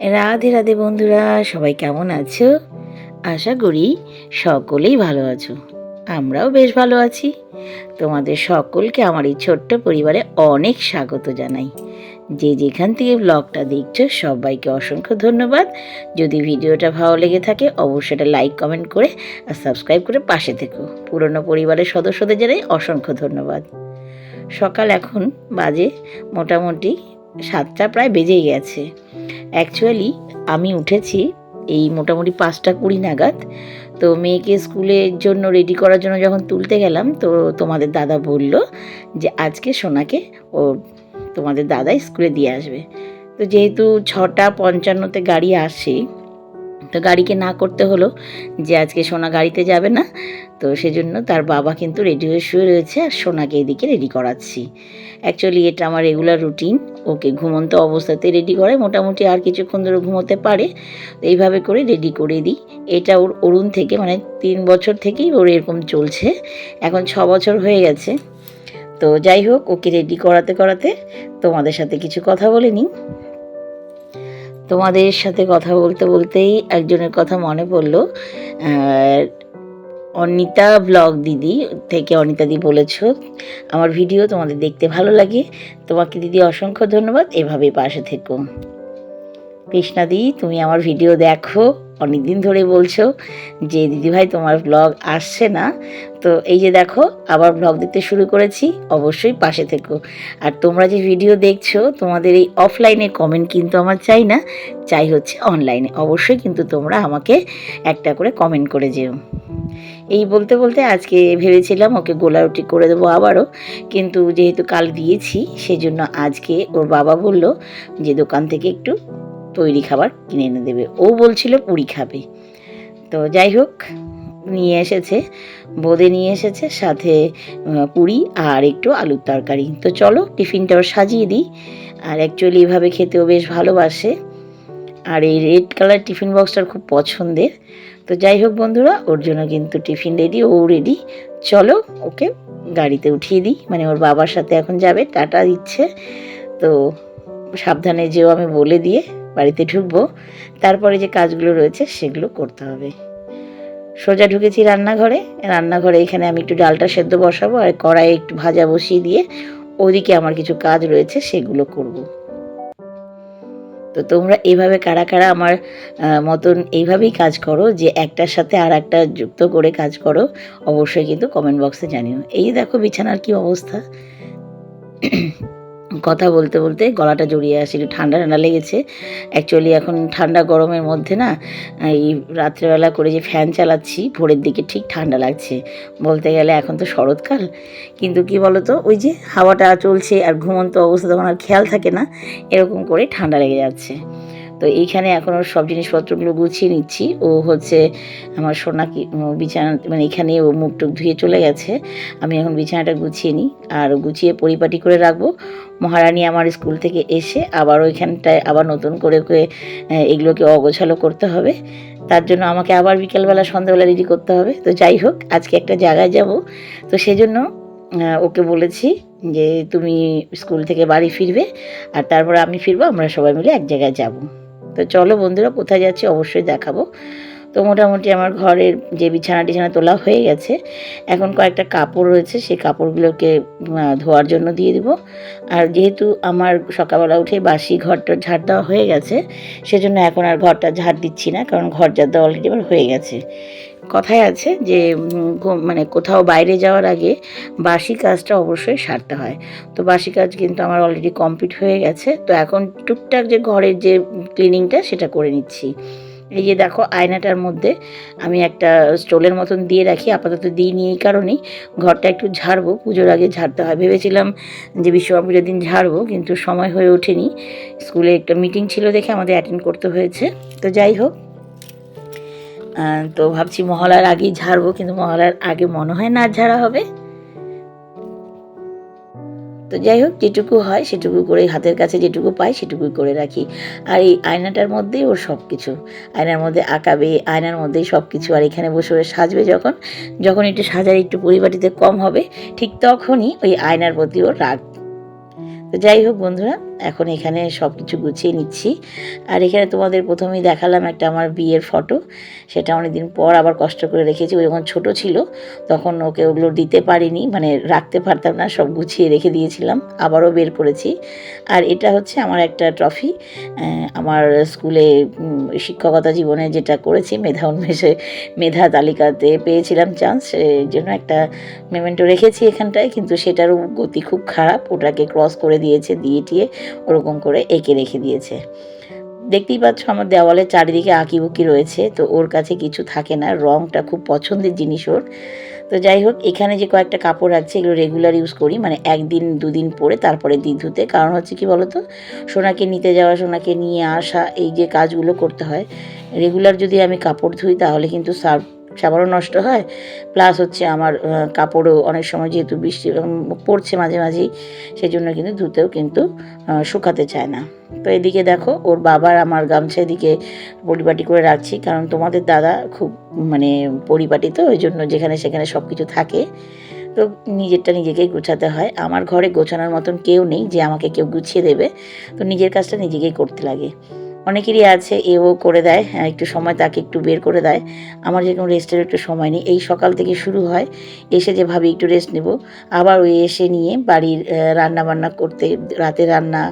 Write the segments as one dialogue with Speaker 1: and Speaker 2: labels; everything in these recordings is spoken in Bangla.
Speaker 1: রাধে রাধে বন্ধুরা, সবাই কেমন আছো? আশা করি সকলেই ভালো আছো। আমরাও বেশ ভালো আছি। তোমাদের সকলকে আমার এই ছোট্ট পরিবারে অনেক স্বাগত জানাই। যে যেখান থেকে ব্লগটা দেখছ, সবাইকে অসংখ্য ধন্যবাদ। যদি ভিডিওটা ভালো লেগে থাকে, অবশ্যই এটা লাইক কমেন্ট করে আর সাবস্ক্রাইব করে পাশে থেকো। পুরনো পরিবারের সদস্যদের জানাই অসংখ্য ধন্যবাদ। সকাল এখন বাজে মোটামুটি সাতটা প্রায় বেজেই গেছে। অ্যাকচুয়ালি আমি উঠেছি এই মোটামুটি পাঁচটা কুড়ি নাগাদ। তো মেয়েকে স্কুলের জন্য রেডি করার জন্য যখন তুলতে গেলাম, তো তোমাদের দাদা বলল যে, আজকে সোনাকে ও তোমাদের দাদাই স্কুলে দিয়ে আসবে। তো যেহেতু ছটা পঞ্চান্নতে গাড়ি আসে তো গাড়িকে না করতে হলো যে আজকে সোনা গাড়িতে যাবে না। তো সেজন্য তার বাবা কিন্তু রেডি হয়ে শুয়ে রয়েছে আর সোনাকে এদিকে রেডি করাচ্ছি। অ্যাকচুয়ালি এটা আমার রেগুলার রুটিন ওকে ঘুমন্ত অবস্থাতে রেডি করে মোটামুটি আর কিছুক্ষণ ধরে ঘুমোতে পারে। এইভাবে করে রেডি করে দিই। এটা ওর অরুণ থেকে মানে তিন বছর থেকেই ওর এরকম চলছে। এখন ছ বছর হয়ে গেছে। তো যাই হোক, ওকে রেডি করাতে করাতে তোমাদের সাথে কিছু কথা বলে নিই। তোমাদের সাথে কথা বলতে বলতেই একজনের কথা মনে পড়ল। অনিতা ব্লগ দিদি থেকে অনিতা দি বলেছ, আমার ভিডিও তোমাদের দেখতে ভালো লাগে। তোমাকে দিদি অসংখ্য ধন্যবাদ এভাবে পাশে থেকো। কৃষ্ণাদি তুমি আমার ভিডিও দেখো। অনেক দিন ধরে বলছো যে, দিদিভাই, তোমার ব্লগ আসছে না। তো এই যে দেখো, আবার ব্লগ দিতে শুরু করেছি। অবশ্যই পাশে থেকো। আর তোমরা যে ভিডিও দেখছ, তোমাদের এই অফলাইনে কমেন্ট কিন্তু আমার চাই না, চাই হচ্ছে অনলাইনে অবশ্যই কিন্তু তোমরা আমাকে একটা করে কমেন্ট করে যেও। এই বলতে বলতে আজকে ভেবেছিলাম ওকে গোলা রুটি করে দেবো আবারও, কিন্তু যেহেতু কাল দিয়েছি, সেজন্য আজকে ওর বাবা বলল যে, দোকান থেকে একটু তৈরি খাবার কিনে এনে দেবে। ও বলছিল পুরি খাবে। তো যাই হোক, নিয়ে এসেছে, বোঁদে নিয়ে এসেছে, সাথে পুরি আর একটু আলুর তরকারি। তো চলো, টিফিনটাও সাজিয়ে দিই। আর অ্যাকচুয়ালি এভাবে খেতেও বেশ ভালোবাসে। আর এই রেড কালার টিফিন বক্সটার খুব পছন্দের। তো যাই হোক বন্ধুরা, ওর জন্য কিন্তু টিফিন রেডি ও রেডি চলো, ওকে গাড়িতে উঠিয়ে দিই। মানে ওর বাবার সাথে এখন যাবে, টাটা দিচ্ছে। তো সাবধানে যেও আমি বলে দিয়ে বাড়িতে ঢুকবো, তারপরে যে কাজগুলো রয়েছে সেগুলো করতে হবে। সোজা ঢুকেছি রান্নাঘরে রান্নাঘরে এখানে আমি একটু ডালটা সেদ্ধ বসাবো আর কড়াইয়ে একটু ভাজা বসিয়ে দিয়ে ওদিকে আমার কিছু কাজ রয়েছে সেগুলো করব। তো তোমরা এইভাবে কারা কারা আমার মতন এইভাবেই কাজ করো, যে একটার সাথে আর একটা যুক্ত করে কাজ করো, অবশ্যই কিন্তু কমেন্ট বক্সে জানিও। এই দেখো বিছানার কি অবস্থা। কথা বলতে বলতে গলাটা জড়িয়ে আসে একটু ঠান্ডা ঠান্ডা লেগেছে। অ্যাকচুয়ালি এখন ঠান্ডা গরমের মধ্যে না, এই রাত্রেবেলা করে যে ফ্যান চালাচ্ছি, ভোরের দিকে ঠিক ঠান্ডা লাগছে। বলতে গেলে এখন তো শরৎকাল। কিন্তু কি বলতো, ওই যে হাওয়াটা চলছে আর ঘুমন্ত অবস্থা তখন আর খেয়াল থাকে না, এরকম করে ঠান্ডা লেগে যাচ্ছে। তো এইখানে এখন ওর সব জিনিসপত্রগুলো গুছিয়ে নিচ্ছি। ও হচ্ছে আমার সোনা কি বিছানা মানে এখানে ও মুখ টুক ধুয়ে চলে গেছে। আমি এখন বিছানাটা গুছিয়ে নিই। আর গুছিয়ে পরিপাটি করে রাখব। মহারানী আমার স্কুল থেকে এসে আবার ওইখানটায় আবার নতুন করে আহ, এগুলোকে অগোছালো করতে হবে। তার জন্য আমাকে আবার বিকেলবেলা সন্ধ্যাবেলা রেডি করতে হবে। তো যাই হোক আজকে একটা জায়গায় যাব। তো সেজন্য ওকে বলেছি যে তুমি স্কুল থেকে বাড়ি ফিরবে। আর তারপরে আমি ফিরবো আমরা সবাই মিলে এক জায়গায় যাব। তো চলো বন্ধুরা কোথায় যাচ্ছি অবশ্যই দেখাবো। তো মোটামুটি আমার ঘরের যে বিছানা টিছানা তোলা হয়ে গেছে, এখন কয়েকটা কাপড় রয়েছে, সেই কাপড়গুলোকে ধোয়ার জন্য দিয়ে দিব। আর যেহেতু আমার সকালবেলা উঠে বাসি ঘরটা ঝাড় দেওয়া হয়ে গেছে, সেজন্য এখন আর ঘরটা ঝাড় দিচ্ছি না, কারণ ঘর ঝাড় দেওয়া অলরেডি আমার হয়ে গেছে। কথায় আছে যে মানে কোথাও বাইরে যাওয়ার আগে বাসি কাজটা অবশ্যই সারতে হয়। তো বাসি কাজ কিন্তু আমার অলরেডি কমপ্লিট হয়ে গেছে, তো এখন টুকটাক যে ঘরের যে ক্লিনিংটা সেটা করে নিচ্ছি। এই যে দেখো, আয়নাটার মধ্যে আমি একটা স্টোলের মতন দিয়ে রাখি, আপাতত দিই নি এই কারণেই। ঘরটা একটু ঝাড়বো, পুজোর আগে ঝাড়তে হয়। ভেবেছিলাম যে বিশ্বকর্মা পুজোর দিন ঝাড়বো, কিন্তু সময় হয়ে ওঠেনি। স্কুলে একটা মিটিং ছিল দেখে আমাদের অ্যাটেন্ড করতে হয়েছে। তো যাই হোক তো ভাবছি মহলার আগেই ঝাড়বো, কিন্তু মহলার আগে মনে হয় না ঝাড়া হবে। তো যাই হোক, যেটুকু হয় সেটুকু করে হাতের কাছে যেটুকু পাই সেটুকু করে রাখি। আর এই আয়নাটার মধ্যেই ওর সব কিছু আয়নার মধ্যে আঁকাবে, আয়নার মধ্যেই সব কিছু আর এখানে বসে বসে সাজবে যখন যখন একটু সাজার একটু পরিপাটিতে কম হবে, ঠিক তখনই ওই আয়নার প্রতি ওর রাগ। তো যাই হোক বন্ধুরা এখন এখানে সব কিছু গুছিয়ে নিচ্ছি। আর এখানে তোমাদের প্রথমেই দেখালাম একটা আমার বিয়ের ফটো। সেটা অনেকদিন পর আবার কষ্ট করে রেখেছি। ও যখন ছোটো ছিল, তখন ওকে ওগুলো দিতে পারিনি। মানে রাখতে পারতাম না, সব গুছিয়ে রেখে দিয়েছিলাম। আবারও বের করেছি। আর এটা হচ্ছে আমার একটা ট্রফি। আমার স্কুলে শিক্ষকতা জীবনে যেটা করেছি, মেধা উন্মেষে, মেধা তালিকাতে পেয়েছিলাম চান্স জন্য একটা মেমেন্টো রেখেছি এখানটায়। কিন্তু সেটারও গতি খুব খারাপ। ওটাকে ক্রস করে দিয়েছে দিয়ে টিয়ে ওরকম করে এঁকে রেখে দিয়েছে। দেখতেই পাচ্ছ আমার দেওয়ালে চারিদিকে আঁকিবুকি রয়েছে, তো ওর কাছে কিছু থাকে না। রংটা খুব পছন্দের জিনিস ওর। তো যাই হোক, এখানে যে কয়েকটা কাপড় আছে, এগুলো রেগুলার ইউজ করি। মানে একদিন, দুদিন পরে তারপরে দিন ধুতে কারণ হচ্ছে কি বলতো? সোনাকে নিতে যাওয়া, সোনাকে নিয়ে আসা, এই যে কাজগুলো করতে হয়। রেগুলার যদি আমি কাপড় ধুই, তাহলে কিন্তু সার্ফ সাবানও নষ্ট হয়। প্লাস হচ্ছে আমার কাপড়ও অনেক সময় যেহেতু বৃষ্টি পড়ছে মাঝে মাঝেই সেই জন্য কিন্তু ধুতেও কিন্তু শুকাতে চায় না। তো এদিকে দেখো, ওর বাবার আমার গামছা এদিকে পরিপাটি করে রাখছি, কারণ তোমাদের দাদা খুব মানে পরিপাটি তো, ওই জন্য যেখানে সেখানে সব কিছু থাকে। তো নিজেরটা নিজেকেই গুছাতে হয়। আমার ঘরে গোছানোর মতন কেউ নেই যে আমাকে কেউ গুছিয়ে দেবে। তো নিজের কাজটা নিজেকেই করতে লাগে। অনেকেরই আছে এও করে দেয় হ্যাঁ, একটু সময় তাকে একটু বের করে দেয়। আমার যেরকম রেস্টের একটু সময় নেই। এই সকাল থেকে শুরু হয় এসে যে ভাবি একটু রেস্ট নেব আবার ওই এসে নিয়ে বাড়ির রান্না বান্না করতে রাতে রান্না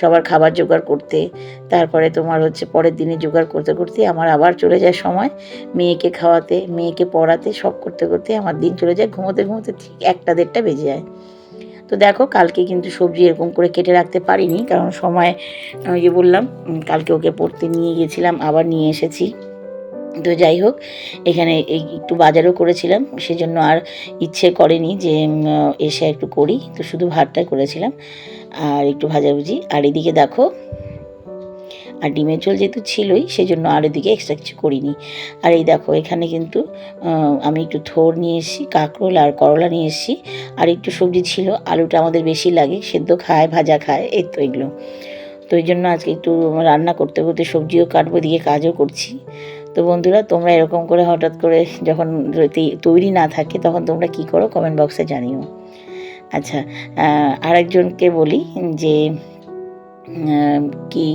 Speaker 1: সবার খাবার জোগাড় করতে তারপরে তোমার হচ্ছে পরের দিনে জোগাড় করতে করতে আমার আবার চলে যায় সময়। মেয়েকে খাওয়াতে মেয়েকে পড়াতে সব করতে করতে আমার দিন চলে যায় ঘুমোতে ঘুমোতে ঠিক একটা দেড়টা বেজে যায়। তো দেখো, কালকে কিন্তু সবজি এরকম করে কেটে রাখতে পারিনি, কারণ সময়, ওই যে বললাম কালকে ওকে পড়তে নিয়ে গেছিলাম, আবার নিয়ে এসেছি। তো যাই হোক, এখানে একটু বাজারও করেছিলাম, সেজন্য আর ইচ্ছে করেনি যে এসে একটু করি। তো শুধু ভাতটাই করেছিলাম, আর একটু ভাজাভুজি। আর এদিকে দেখো আর ডিমের ঝোল যেহেতু ছিলই, সেজন্য আর এদিকে এক্সট্রা কিছু করিনি। আর এই দেখো, এখানে কিন্তু আমি একটু থোর নিয়ে এসেছি, কাঁকরোল আর করলা নিয়ে এসেছি, আর একটু সবজি ছিল, আলুটা আমাদের বেশি লাগে, সেদ্ধ খায়, ভাজা খায়, এই তো এগুলো। তো এই জন্য আজকে একটু রান্না করতে করতে সবজিও কাটবো দিকে কাজও করছি। তো বন্ধুরা, তোমরা এরকম করে হঠাৎ করে যখন তৈরি না থাকে, তখন তোমরা কি করো কমেন্ট বক্সে জানিও। আচ্ছা আরেকজনকে বলি যে কি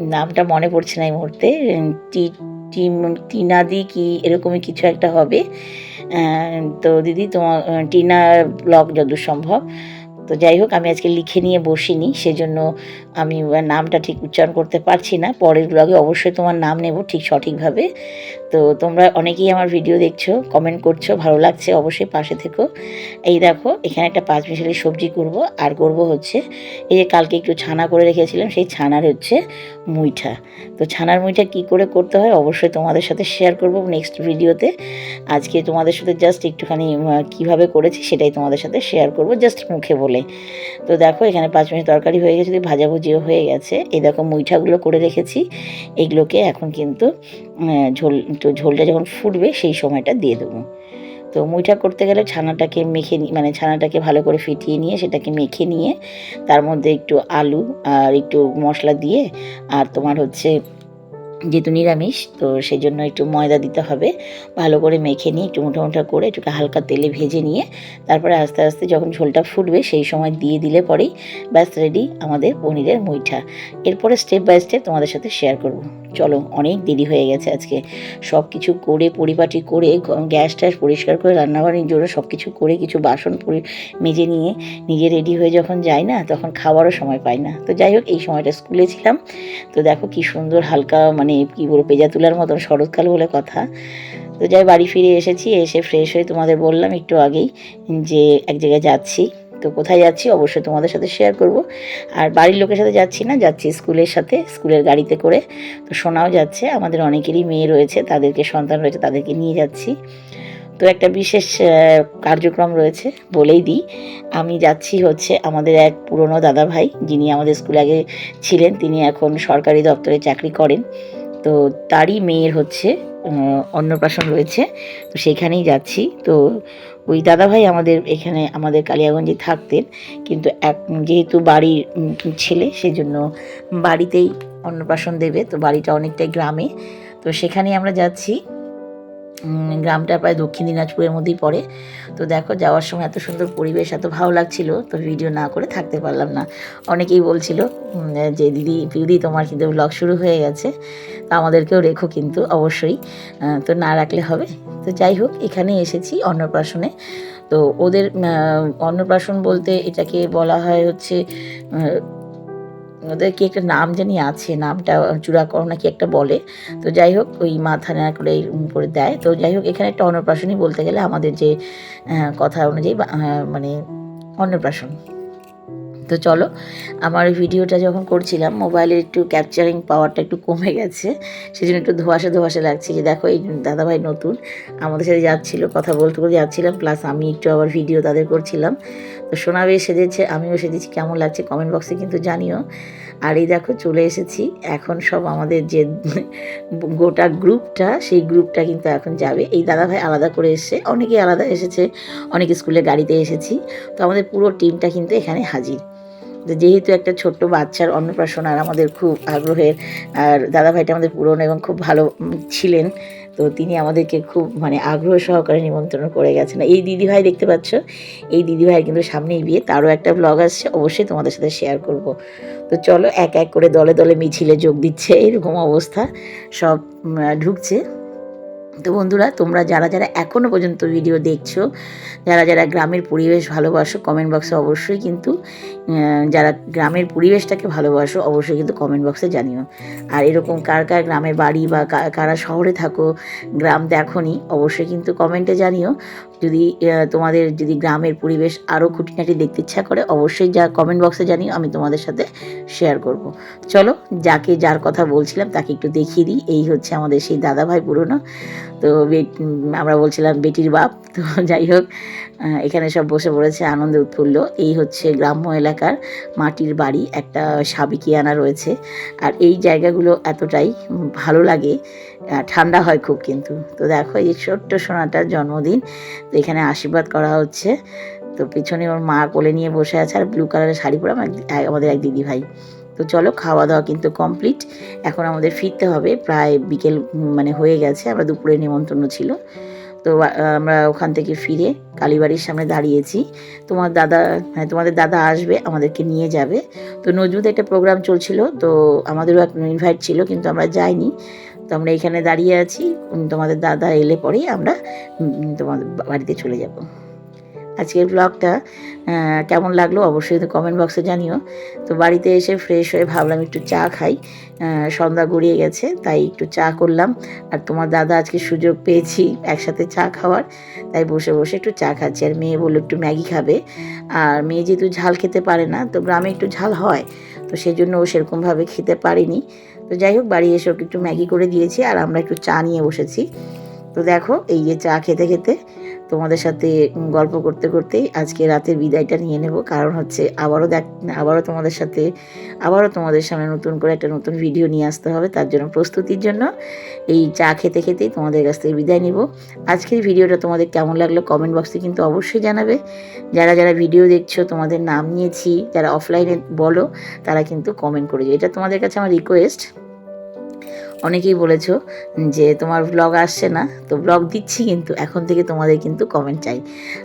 Speaker 1: নামটা মনে পড়ছে না এই মুহূর্তে। টি, টিম- টিনাদি কি এরকমই কিছু একটা হবে। তো দিদি তোমার টিনা ব্লগ যত সম্ভব। তো যাই হোক, আমি আজকে লিখে নিয়ে বসিনি, সেজন্য আমি নামটা ঠিক উচ্চারণ করতে পারছি না। পরের ব্লগে অবশ্যই তোমার নাম নেব ঠিক সঠিকভাবে। তো তোমরা অনেকেই আমার ভিডিও দেখছ কমেন্ট করছ, ভালো লাগছে অবশ্যই পাশে থেকো। এই দেখো, এখানে একটা পাঁচ মিশালি সবজি করব, আর করব হচ্ছে, এই যে কালকে একটু ছানা করে রেখেছিলাম, সেই ছানার হচ্ছে মুইঠা। তো ছানার মুইঠা কি করে করতে হয় অবশ্যই তোমাদের সাথে শেয়ার করব নেক্সট ভিডিওতে আজকে তোমাদের সাথে জাস্ট একটুখানি কীভাবে করেছি সেটাই তোমাদের সাথে শেয়ার করব জাস্ট মুখে বলে। তো দেখো এখানে পাঁচ মিনিট তরকারি হয়ে গেছে ভাজাভুজিও হয়ে গেছে। এই দেখো মুইঠাগুলো করে রেখেছি। এগুলোকে এখন কিন্তু ঝোল, তো ঝোলটা যখন ফুটবে সেই সময়টা দিয়ে দেবো। তো মুইঠা করতে গেলে ছানাটাকে মেখে মানে ছানাটাকে ভালো করে ফিটিয়ে নিয়ে সেটাকে মেখে নিয়ে তার মধ্যে একটু আলু আর একটু মশলা দিয়ে আর তোমার হচ্ছে যেহেতু নিরামিষ, তো সেই জন্য একটু ময়দা দিতে হবে। ভালো করে মেখে নিয়ে একটু মোটা মোটা করে একটু হালকা তেলে ভেজে নিয়ে তারপরে আস্তে আস্তে যখন ঝোলটা ফুটবে সেই সময় দিয়ে দিলে পরেই ব্যাস রেডি আমাদের পনিরের মুইঠা। এরপরে স্টেপ বাই স্টেপ তোমাদের সাথে শেয়ার করব। চলো, অনেক দেরি হয়ে গেছে আজকে। সব কিছু করে, পরিপাটি করে গ্যাস ট্যাস পরিষ্কার করে রান্নাবাড়ির জন্য সব কিছু করে কিছু বাসন পরি, মেজে নিয়ে নিজে রেডি হয়ে যখন যাই না, তখন খাওয়ারও সময় পাই না। তো যাই হোক, এই সময়টা স্কুলে ছিলাম। তো দেখো কি সুন্দর হালকা মানে কী বলব, পেজা তোলার মতন শরৎকাল বলে কথা। তো যাই, বাড়ি ফিরে এসেছি, এসে ফ্রেশ হয়ে তোমাদের বললাম একটু আগেই যে এক জায়গায় যাচ্ছি। তো কোথায় যাচ্ছি অবশ্যই তোমাদের সাথে শেয়ার করব। আর বাড়ির লোকের সাথে যাচ্ছি না, যাচ্ছি স্কুলের সাথে, স্কুলের গাড়িতে করে। তো শোনাও যাচ্ছে, আমাদের অনেকেরই মেয়ে রয়েছে, তাদেরকে সন্তান রয়েছে, তাদেরকে নিয়ে যাচ্ছি। তো একটা বিশেষ কার্যক্রম রয়েছে বলেই দিই। আমি যাচ্ছি হচ্ছে আমাদের এক পুরনো দাদা ভাই যিনি আমাদের স্কুলে আগে ছিলেন, তিনি এখন সরকারি দপ্তরে চাকরি করেন। তো তারই মেয়ের হচ্ছে অন্নপ্রাশন রয়েছে। তো সেখানেই যাচ্ছি। তো ওই দাদাভাই আমাদের এখানে, আমাদের কালিয়াগঞ্জে থাকতেন। কিন্তু এক, যেহেতু বাড়ির ছেলে, সেজন্য বাড়িতেই অন্নপ্রাশন দেবে। তো বাড়িটা অনেকটাই গ্রামে। তো সেখানেই আমরা যাচ্ছি। গ্রামটা প্রায় দক্ষিণ দিনাজপুরের মধ্যেই পড়ে। তো দেখো, যাওয়ার সময় এত সুন্দর পরিবেশ, এত ভালো লাগছিল, তো ভিডিও না করে থাকতে পারলাম না। অনেকেই বলছিল যে দিদি দিদি, তোমার কিন্তু ব্লগ শুরু হয়ে গেছে। তো আমাদেরকেও রেখো কিন্তু, অবশ্যই। তো না রাখলে হবে। তো যাই হোক এখানে এসেছি অন্নপ্রাশনে। তো ওদের অন্নপ্রাশন বলতে এটাকে বলা হয় হচ্ছে ওদের কি একটা নাম জানি আছে, নামটা চূড়াকরণ নাকি একটা বলে। তো যাই হোক, ওই মাথা না করে করে দেয়। তো যাই হোক, এখানে একটা অন্নপ্রাশনই বলতে গেলে আমাদের যে কথা অনুযায়ী মানে অন্নপ্রাশন। তো চলো, আমার ভিডিওটা যখন করছিলাম, মোবাইলের একটু ক্যাপচারিং পাওয়ারটা একটু কমে গেছে। সেজন্য একটু ধোয়াশে ধোয়াশে লাগছে যে, দেখো এই দাদাভাই নতুন। আমাদের সাথে যাচ্ছিল, কথা বলতে বলতে যাচ্ছিলাম প্লাস আমি একটু আবার ভিডিও তাদের করছিলাম। সোনাবে সেজেছে আমিও সেজেছি কেমন লাগছে কমেন্ট বক্সে কিন্তু জানিও। আর এই দেখো চলে এসেছি, এখন সব আমাদের যে গোটা গ্রুপটা, সেই গ্রুপটা কিন্তু এখন যাবে। এই দাদাভাই আলাদা করে এসছে, অনেকেই আলাদা এসেছে, অনেক স্কুলে গাড়িতে এসেছি। তো আমাদের পুরো টিমটা কিন্তু এখানে হাজির। যেহেতু একটা ছোট্ট বাচ্চার অন্নপ্রাশন আর আমাদের খুব আগ্রহের, আর দাদাভাইটা আমাদের পুরনো এবং খুব ভালো ছিলেন, তো তিনি আমাদেরকে খুব মানে আগ্রহ সহকারে নিমন্ত্রণ করে গেছেন। এই দিদিভাই দেখতে পাচ্ছ, এই দিদিভাইয়ের কিন্তু সামনেই বিয়ে, তারও একটা ব্লগ আসছে, অবশ্যই তোমাদের সাথে শেয়ার করব। তো চলো, এক এক করে দলে দলে মিছিলে যোগ দিচ্ছে, এরকম অবস্থা, সব ঢুকছে। তো বন্ধুরা, তোমরা যারা যারা এখনও পর্যন্ত ভিডিও দেখছ, যারা যারা গ্রামের পরিবেশ ভালোবাসো কমেন্ট বক্সে অবশ্যই কিন্তু যারা গ্রামের পরিবেশটাকে ভালোবাসো, অবশ্যই কিন্তু কমেন্ট বক্সে জানিও। আর এরকম কার কার গ্রামে বাড়ি বা কারা শহরে থাকো, গ্রাম দেখনি, অবশ্যই কিন্তু কমেন্টে জানিও। যদি তোমাদের যদি গ্রামের পরিবেশ আরও খুঁটিনাটি দেখতে ইচ্ছা করে, অবশ্যই যা কমেন্ট বক্সে জানিও, আমি তোমাদের সাথে শেয়ার করব। চলো, যাকে যার কথা বলছিলাম, তাকে একটু দেখিয়ে দিই। এই হচ্ছে আমাদের সেই দাদা ভাই পুরনো। তো আমরা বলছিলাম বেটির বাপ, তো যাই হোক এখানে সব বসে পড়েছে, আনন্দে উৎফুল্ল। এই হচ্ছে গ্রাম্য এলাকার মাটির বাড়ি, একটা সাবিকিয়ানা রয়েছে। আর এই জায়গাগুলো এতটাই ভালো লাগে ঠান্ডা হয় খুব কিন্তু। তো দেখো, এই ছোট্ট সোনাটার জন্মদিন, তো এখানে আশীর্বাদ করা হচ্ছে। তো পিছনে ওর মা কোলে নিয়ে বসে আছে, আর ব্লু কালারের শাড়ি পরে আমাদের এক দিদি ভাই তো চলো খাওয়া দাওয়া কিন্তু কমপ্লিট এখন আমাদের ফিরতে হবে, প্রায় বিকেল মানে হয়ে গেছে, আমরা দুপুরে নিমন্ত্রণ ছিল। তো আমরা ওখান থেকে ফিরে কালীবাড়ির সামনে দাঁড়িয়েছি। তোমার দাদা হ্যাঁ তোমাদের দাদা আসবে, আমাদেরকে নিয়ে যাবে। তো নজরুল একটা প্রোগ্রাম চলছিল, তো আমাদেরও এক ইনভাইট ছিল, কিন্তু আমরা যাইনি। তো আমরা এখানে দাঁড়িয়ে আছি তোমাদের দাদা এলে পরেই আমরা তোমাদের বাড়িতে চলে যাব। আজকের ব্লগটা কেমন লাগল অবশ্যই তো কমেন্ট বক্সে জানিও। তো বাড়িতে এসে ফ্রেশ হয়ে ভাবলাম একটু চা খাই। সন্ধ্যা গড়িয়ে গেছে, তাই একটু চা করলাম। আর তোমার দাদা আজকে সুযোগ পেয়েছি একসাথে চা খাওয়ার, তাই বসে বসে একটু চা খাচ্ছি। আর মেয়ে বলল একটু ম্যাগি খাবে। আর মেয়ে যেহেতু ঝাল খেতে পারে না, তো গ্রামে একটু ঝাল হয়, তো সেই জন্য ও সেরকমভাবে খেতে পারিনি। তো যাই হোক, বাড়ি এসে ওকে একটু ম্যাগি করে দিয়েছি, আর আমরা একটু চা নিয়ে বসেছি। তো দেখো, এই যে চা খেতে খেতে তোমাদের সাথে গল্প করতে করতেই আজকে রাতের বিদায়টা নিয়ে নেব। কারণ হচ্ছে আবারও দেখ, আবারও তোমাদের সাথে, আবারও তোমাদের সামনে নতুন করে একটা নতুন ভিডিও নিয়ে আসতে হবে। তার জন্য প্রস্তুতির জন্য এই চা খেতে খেতেই তোমাদের কাছ থেকে বিদায় নিব। আজকের ভিডিওটা তোমাদের কেমন লাগল কমেন্ট বক্সে কিন্তু অবশ্যই জানাবে। যারা যারা ভিডিও দেখছ, তোমাদের নাম নিয়েছি, যারা অফলাইনে বলো, তারা কিন্তু কমেন্ট করে যাও এটা তোমাদের কাছে আমার রিকোয়েস্ট অনেকেই বলেছ যে তোমার ব্লগ আসছে না, তো ব্লগ দিচ্ছি কিন্তু এখন থেকে তোমাদের কিন্তু কমেন্ট চাই।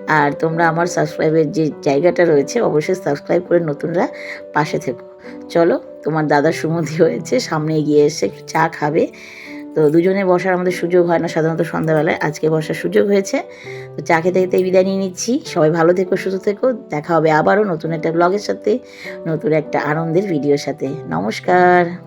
Speaker 1: আর তোমরা আমার সাবস্ক্রাইবের যে জায়গাটা রয়েছে, অবশ্যই সাবস্ক্রাইব করে নতুনরা পাশে থেকো। চলো, তোমার দাদার সুমতি হয়েছে, সামনে এগিয়ে এসে চা খাবে। তো দুজনে বসার আমাদের সুযোগ হয় না, সাধারণত সন্ধ্যাবেলায়। আজকে বসার সুযোগ হয়েছে। তো চা খেতে খেতে বিদায় নিয়ে নিচ্ছি। সবাই ভালো থেকো, সুস্থ থেকো। দেখা হবে আবারও নতুন একটা ব্লগের সাথে, নতুন একটা আনন্দের ভিডিওর সাথে। নমস্কার।